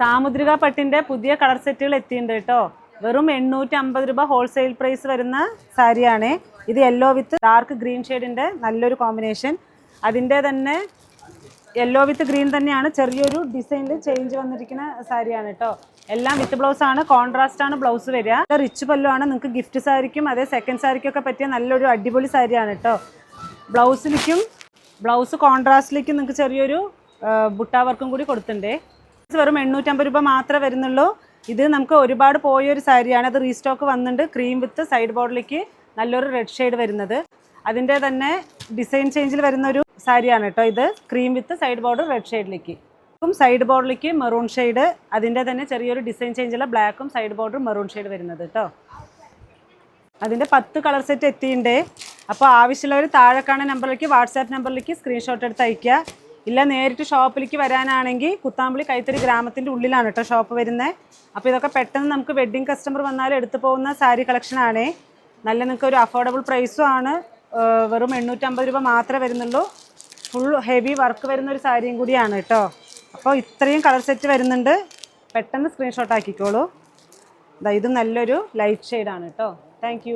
സാമുദ്രിക പട്ടിന്റെ പുതിയ കളർ സെറ്റുകൾ എത്തിയിട്ടുണ്ട് കേട്ടോ. വെറും എണ്ണൂറ്റി അമ്പത് രൂപ ഹോൾസെയിൽ പ്രൈസ് വരുന്ന സാരിയാണ്. ഇത് യെല്ലോ വിത്ത് ഡാർക്ക് ഗ്രീൻ ഷെയ്ഡിന്റെ നല്ലൊരു കോമ്പിനേഷൻ അതിന്റെ തന്നെ യെല്ലോ വിത്ത് ഗ്രീൻ തന്നെയാണ് ചെറിയൊരു ഡിസൈനിൽ ചേഞ്ച് വന്നിരിക്കുന്ന സാരിയാണ് കേട്ടോ. എല്ലാം വിത്ത് ബ്ലൗസ് ആണ് കോൺട്രാസ്റ്റ് ആണ് ബ്ലൗസ് വരിക. റിച്ച് പല്ലു ആണ്. നിങ്ങൾക്ക് ഗിഫ്റ്റ് സാരിക്കും അതേ സെക്കൻഡ് സാരിക്കൊക്കെ പറ്റിയ നല്ലൊരു അടിപൊളി സാരിയാണ് കേട്ടോ. ബ്ലൗസിലേക്കും ബ്ലൗസ് കോൺട്രാസ്റ്റിലേക്കും നിങ്ങൾക്ക് ചെറിയൊരു ബുട്ടാ വർക്കും കൂടി കൊടുത്തിട്ടുണ്ടേ. വെറും എണ്ണൂറ്റമ്പത് രൂപ മാത്രമേ വരുന്നുള്ളൂ. ഇത് നമുക്ക് ഒരുപാട് പോയൊരു സാരിയാണ്. അത് റീസ്റ്റോക്ക് വന്നിട്ടുണ്ട്. ക്രീം വിത്ത് സൈഡ് ബോർഡിലേക്ക് നല്ലൊരു റെഡ് ഷെയ്ഡ് വരുന്നത്. അതിന്റെ തന്നെ ഡിസൈൻ ചേഞ്ചിൽ വരുന്ന ഒരു സാരിയാണ് കേട്ടോ ഇത്. Cream with side border red ഷെയ്ഡിലേക്ക് side ബോർഡിലേക്ക് മെറൂൺ ഷെയ്ഡ് അതിന്റെ തന്നെ ചെറിയൊരു ഡിസൈൻ ചേഞ്ചുള്ള ബ്ലാക്കും സൈഡ് ബോർഡർ മെറൂൺ ഷെയ്ഡ് വരുന്നത് കേട്ടോ. അതിന്റെ പത്ത് കളർ സെറ്റ് എത്തിയിട്ടുണ്ട്. അപ്പോൾ ആവശ്യമുള്ളവർ താഴെ കാണുന്ന നമ്പറിലേക്ക് വാട്സാപ്പ് നമ്പറിലേക്ക് സ്ക്രീൻഷോട്ട് എടുത്ത് അയയ്ക്കുക ഇല്ല നേരിട്ട് ഷോപ്പിലേക്ക് വരാനാണെങ്കിൽ കുത്താമ്പളി കൈത്തറി ഗ്രാമത്തിന്റെ ഉള്ളിലാണ് കേട്ടോ ഷോപ്പ് വരുന്നത്. അപ്പോൾ ഇതൊക്കെ പെട്ടെന്ന് നമുക്ക് വെഡ്ഡിങ് കസ്റ്റമർ വന്നാൽ എടുത്തു പോകുന്ന സാരി കളക്ഷനാണേ നല്ല നിങ്ങൾക്ക് ഒരു അഫോർഡബിൾ പ്രൈസും ആണ്. വെറും എണ്ണൂറ്റമ്പത് രൂപ മാത്രമേ വരുന്നുള്ളൂ. ഫുൾ ഹെവി വർക്ക് വരുന്ന ഒരു സാരിയും കൂടിയാണ് കേട്ടോ. അപ്പോൾ ഇത്രയും കളർ സെറ്റ് വരുന്നുണ്ട്. പെട്ടെന്ന് സ്ക്രീൻഷോട്ട് ആക്കിക്കോളൂ. ദാ ഇത് നല്ലൊരു ലൈറ്റ് ഷെയ്ഡാണ് കേട്ടോ. താങ്ക്